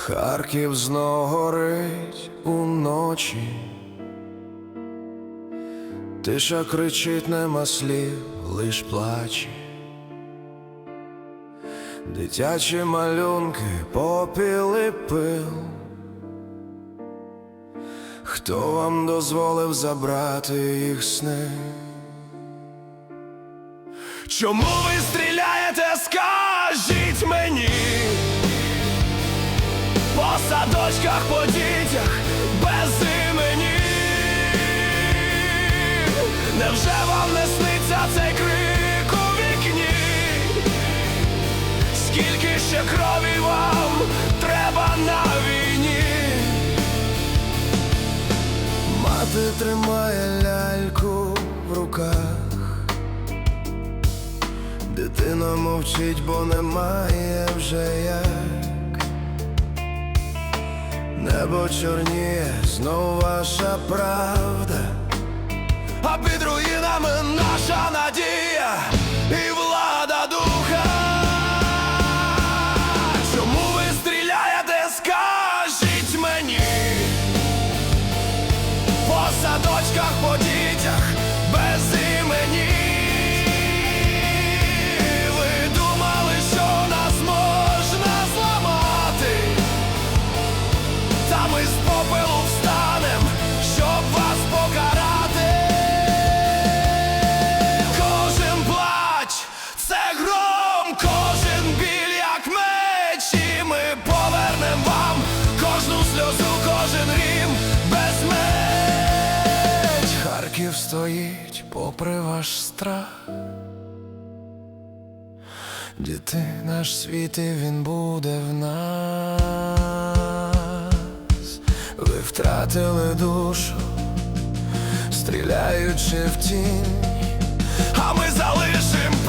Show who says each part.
Speaker 1: Харків знов горить уночі, тиша кричить, нема слів, лиш плаче. Дитячі малюнки, попіл і пил. Хто вам дозволив забрати їх сни? Чому ви стріляєте, садочках, по дітях без імені Невже вам не сниться цей крик у вікні? Скільки ще крові вам треба на війні? Мати тримає ляльку в руках Дитина мовчить, бо немає вже як Небо чорніє, знов ваша правда, а під руїнами наша надія і влада духа. Чому ви стріляєте, скажіть мені? По садочках, по меч. Стоїть попри ваш страх. Діти наш світ і він буде в нас. Ви втратили душу, стріляючи в тінь, а ми залишим правду.